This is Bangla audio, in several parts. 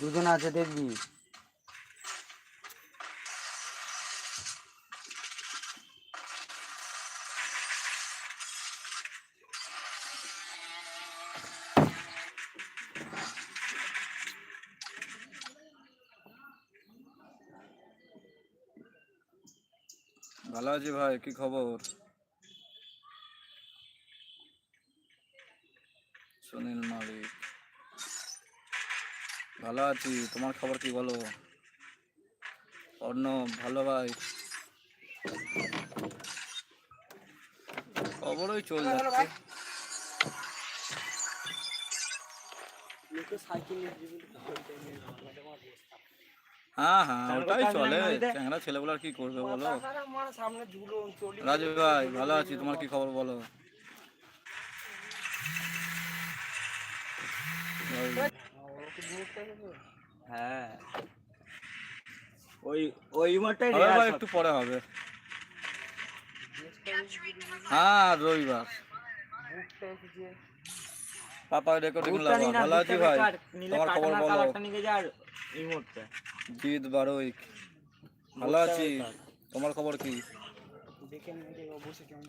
দুজন আছে দেখবি। ভালো আছি ভাই কি খবর? সুনীল মালিক। ভালো আছি তোমার খবর কি বলো? অর্ণব ভালো ভাই? খবরই চল যাচ্ছে। হ্যাঁ হ্যাঁ ওটাই চলে। চ্যাংরা ছেলেগুলো আর কি করবে বলো? সামনে ঝুলো চলি। রাজু ভাই ভালো আছি তোমার কি খবর বলো? হ্যাঁ। ওই ওই মাঠটাই একটু পরে হবে। হ্যাঁ রবিবার। পাপা রেকর্ডিং লাগা ভালো আছি ভাই তোমার খবর বলো। জিৎ বারোই ভালো আছি তোমার খবর কি?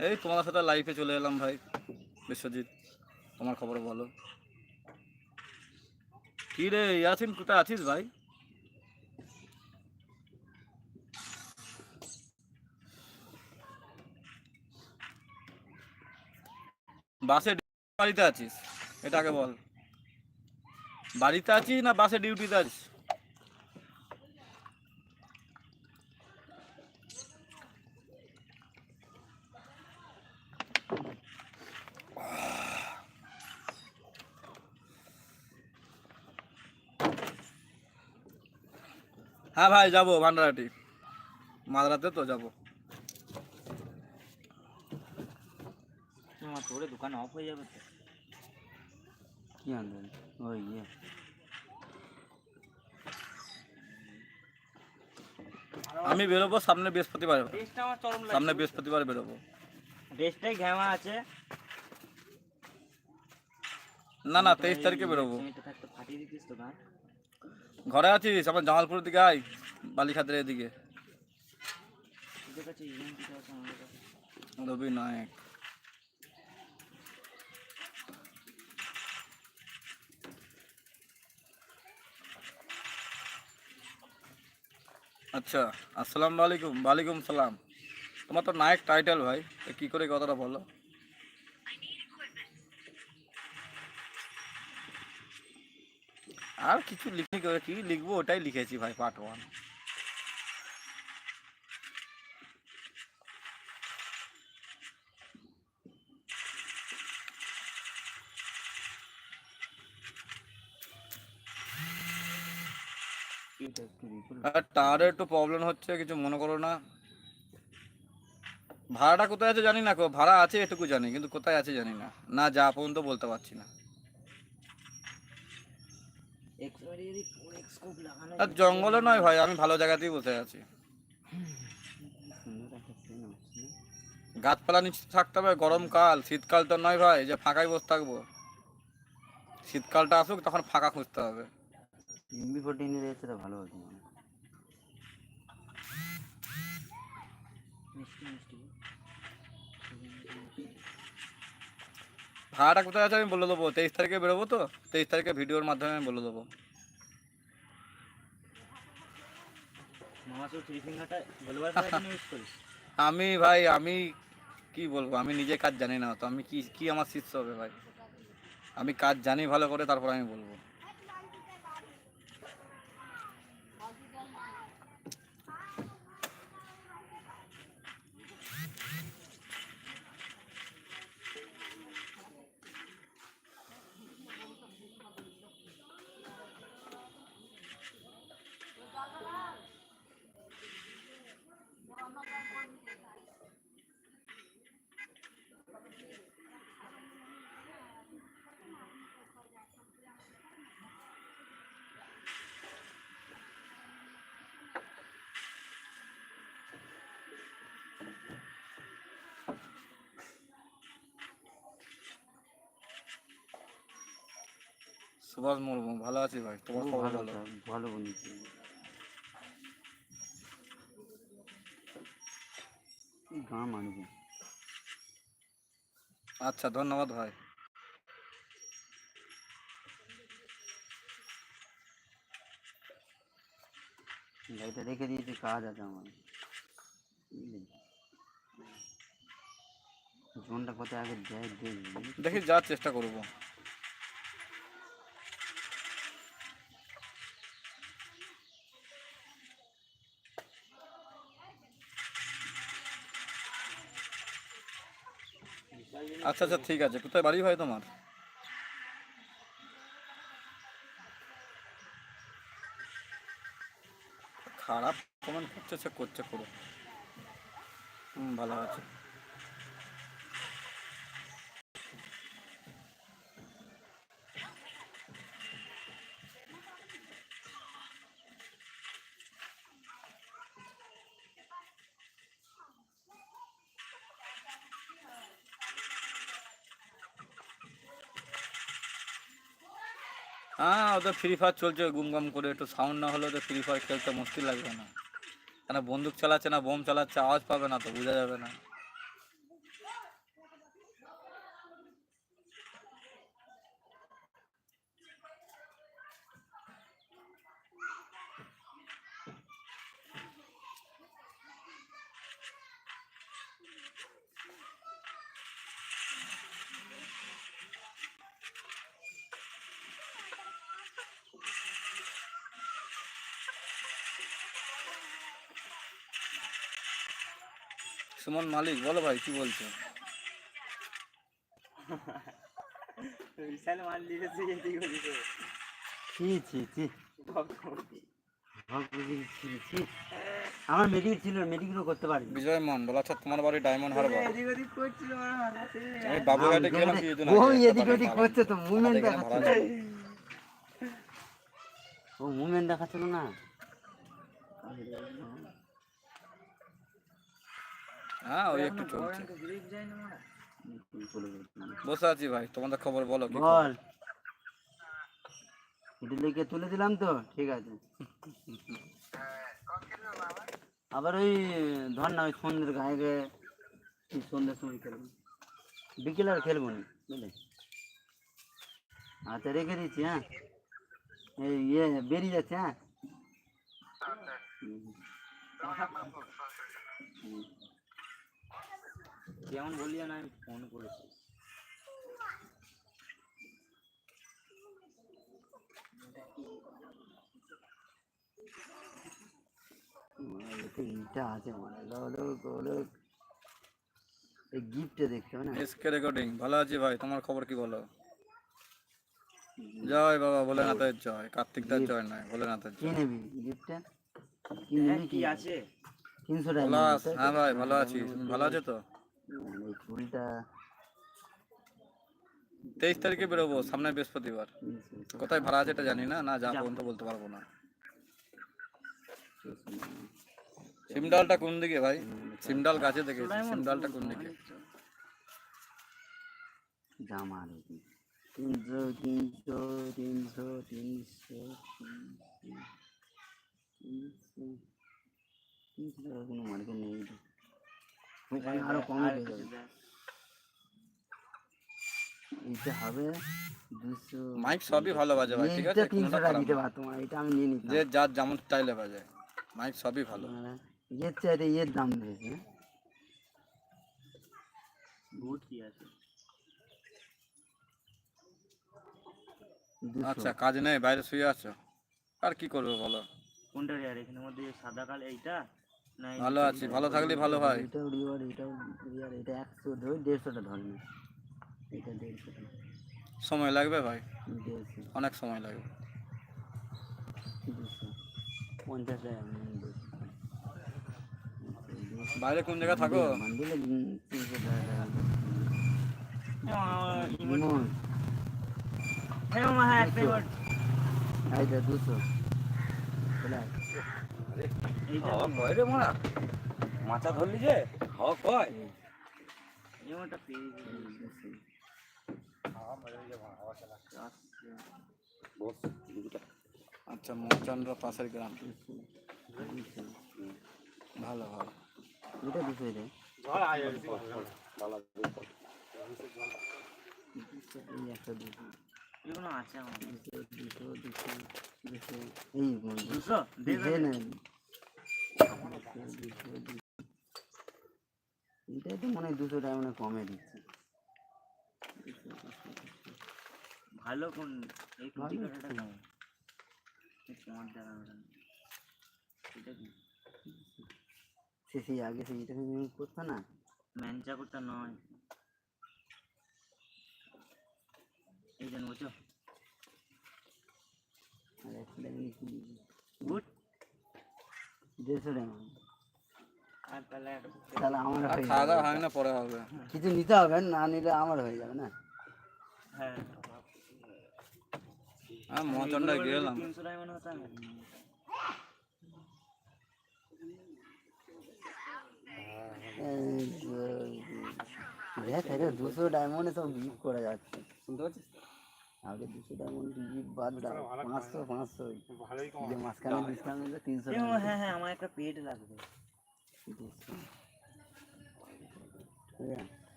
এই তোমার সাথে লাইফে চলে এলাম ভাই বিশ্বজিৎ তোমার খবর বলো। কি রে ইয়াসিন কোথায় আছিস ভাই? বাসে বাড়িতে আছিস? এটাকে বল। বাড়িতে আছিস না বাসে ডিউটিতে আছিস? হ্যাঁ ভাই, যাব ভান্ডারাটি। মাদ্রাতে তো যাব। তোরে দোকান অফ হয়ে যাবে তো। কি আনবেন ওই ইয়ে আমি বেরোবো সামনে বৃহস্পতিবার। সামনে বৃহস্পতিবার বেরোবো। ড্রেসটাই ঘ্যামা আছে। না না তেইশ তারিখে বেরোবো। এটা থাকতে ফাটিয়ে দিতিস তো গান ঘরে আছিস? আমার জামালপুরের দিকে আয় বালিখাতের এদিকে রবি নায়ক। আচ্ছা আসসালাম আলাইকুম। ওয়ালাইকুম সালাম। তোমার তো নায়ক টাইটেল ভাই কি করে কথাটা বলো? আর কিছু লিখি কি লিখব, ওটাই লিখেছি ভাই পার্ট ওয়ান এটা একটু প্রবলেম হচ্ছে, কিছু মনে করো না। ভাড়াটা কোথায় আছে জানি না ভাড়া আছে এটুকু জানি, কিন্তু কোথায় আছে জানি না। না, যা পর্যন্ত বলতে পারছি না। জঙ্গলে নয় ভাই, আমি ভালো জায়গাতেই বসে আছি? গাছপালা নিচে থাকতে হবে গরমকাল শীতকাল তো নয় ভাই, যে ফাঁকাই বসে থাকব। শীতকালটা আসুক, তখন ফাঁকা খুঁজতে হবে। ভালো মনে হয়। মিষ্টি মিষ্টি ভাড়াটা কোথায় আছে আমি বলে দেবো। তেইশ তারিখে বেরোবো তো? তেইশ তারিখে ভিডিওর মাধ্যমে আমি বলে দেবো। আমি ভাই আমি কি বলব? আমি নিজে কাজ জানি না তো। আমি কি কি আমার শিষ্য হবে ভাই? আমি কাজ জানি ভালো করে তারপর আমি বলব। সুভাষ মুর্মু ভালো আছি ভাই তোমার খুব খবর ভালো বলো। ভালো বন্ধু। গাঁ মানুষ আচ্ছা ধন্যবাদ ভাই। গাড়িটা রেখে দিয়েছি কাজ আছে আমার। বুঝলি? জোনটা কোথায় আগে দেয় দেখি যাওয়ার চেষ্টা করব। আচ্ছা আচ্ছা ঠিক আছে। কোথায় বাড়ি ভাই তোমার? খারাপ কমেন্ট করছে সে করছে করো হুম, ভালো আছে। হ্যাঁ ওদের ফ্রি ফায়ার চলছে গুমগাম করে, একটু সাউন্ড না হলে ওদের ফ্রি ফায়ার খেলতে মুশকিল লাগবে না। কেন বন্দুক চালাচ্ছে না, বোম চালাচ্ছে, আওয়াজ পাবে না তো, বোঝা যাবে না। সুমন মালিক বলো ভাই কি বলছো? বিশাল মাল দিয়েছে এদিক ওদিকে ছি ছি ছি। ভগ বুঝি ছি ছি। আমার মেডিকেল ছিল মেডিকেলও করতে পারি বিজয় মন্ডল আচ্ছা তোমার বাড়ি ডায়মন্ড হারবার এদিক ওদিক করছিল আমি বাবুঘাটে গেলাম কিছুদিন আগে, ওই এদিক ওদিক করছে তো মুভমেন্ট দেখাচ্ছিল ও মুভমেন্ট দেখাচ্ছিল না? হ্যাঁ ওই একটু চলছে। বসে আছি ভাই তোমাদের খবর বলো বল। এটা লিখে তুলে দিলাম তো ঠিক আছে। আবার ওই ধর না ওই সন্ধ্যের গায়ে গায়ে সন্ধ্যের সময় খেলব? বিকেল আর খেলব না বুঝলি? আচ্ছা রেখে দিচ্ছি হ্যাঁ? এই ইয়ে বেরিয়ে যাচ্ছে হ্যাঁ? হুম। হুম। যেমন বলি না আমি ফোন করেছি। মার, এতে আছে মানে লোক লোক এই গিফটে দেখতে না? এসকে রেকর্ডিং ভালো আছি ভাই তোমার খবর কি বলো? জয় বাবা ভোলেনাথের জয়। কার্তিক দার জয় নয় ভোলেনাথের জয়। নিবি গিফটটা কি হ্যাঁ আছে? তিনশো টাকা? হ্যাঁ ভাই ভালো আছি। তুমি ভালো আছো তো? এই চুলটা তেইশ তারিখে বেরোবো, সামনে বৃহস্পতিবার। তিনশো কোথায় ভাড়া আছে এটা জানি না না যা পর্যন্ত বলতে পারব না। সিমডালটা কোন দিকে ভাই? সিমডাল গাছে দেখেছি সিমডালটা কোন দিকে? জামা দেখি তিনশো তিনশো তিনশো তিনশো তিনশো তিনশো টাকা কোনো মার্কেট নেই। তো। ওইখানে কমে যাবে। এইটা হবে দুশো মাইক সবই ভালো বাজে ভাই ঠিক আছে? তিনশো টাকা দিতে পারতো এটা আমি নিয়ে যে যার যেমন স্টাইলে বাজে মাইক সবই ভালো। চাইতে এর দাম হ্যাঁ? বুট কি আছে? আচ্ছা কাজ নেই বাইরে শুয়ে আছো? আর কি করবে বলো? কোনটা রেয়ার এখানের মধ্যে সাদা কাল এইটা? ভালো আছি ভালো থাকলে ভালো হয়। এটাও রিওয়ার্ড এটাও রিওয়ার্ড এটা একশো ধর দেড়শোটা ধর না এটা দেড়শোটা সময় লাগবে ভাই? দেড়শো। অনেক সময় লাগবে। পঞ্চাশ টাকা বাইরে কোন জায়গায় থাকো? হ্যাঁ হ্যাঁ এইটা দুশো। আয়। এইটা রে মারা? মাছা ধরলি যে? হাওয়া কয়? এমনটা পেয়ে গেছি। আচ্ছা মৌচন্দ্র পাশের গ্রাম। ভালো ভালো। এটা দুশো রে আছে আমার। দুশো দুশো এটাই তো মনে হয় দুশো টাকা মানে কমে দিচ্ছে ভালো কোন এই এটা কি সে সেই আগে সেইটা তুমি করতো না ম্যানচা করতে নয় এই জন্য বুঝছ আর একশো টাকা নিয়ে কি গুড। দেড়শো তাহলে তাহলে আমার খাওয়া দাওয়া হয় না পরে হবে। কিছু নিতে হবে না নিলে আমার হয়ে যাবে না। হ্যাঁ। মৌচন্দ্র গেলাম। মনে দুশো ডায়মন্ডে সব গিফট করা যাচ্ছে। শুনতে পাচ্ছিস আগে দুশো ডায়মন্ড গিফট বাদ দাও। পাঁচশো পাঁচশো। যে মাঝখানে ডিসকাউন্ট দিলে তিনশো এ, ও, হ্যাঁ হ্যাঁ আমার একটা পেট লাগবে।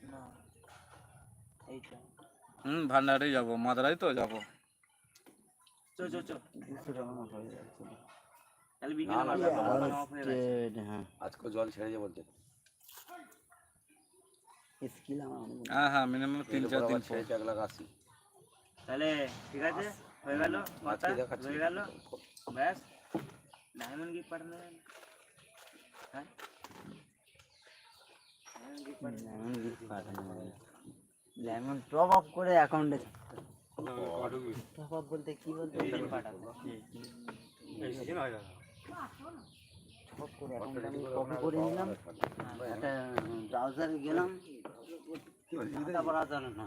না এইটা। হুম ভান্ডারেই যাব মাদারাই তো যাব। চো চো চো দুশো টাকা হয়ে যাচ্ছে তাহলে বিকেলে বাজার দোকান অফ হয়ে গেছে আজকে হ্যাঁ। আজকে জল ছেড়ে যাব বলতে স্কিল আমার অনেক হ্যাঁ হ্যাঁ মিনিমাম তিন চার দিন পর। ছেড়ে এক লাখ আশি। তাহলে ঠিক আছে হয়ে গেল কথা আজকে দেখাচ্ছি হয়ে গেল। ব্যাস ডায়মন্ড গিফট পাঠানো হ্যাঁ? গিফট পাঠানো লেমন টপ আপ করে অ্যাকাউন্টে টপ আপ বলতে কি বলতে? পাঠাবো। টপ করে অ্যাকাউন্টে আমি কপি করে নিলাম। একটা ব্রাউজারে গেলাম। তারপর আর না।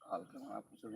আমরা প্রচুর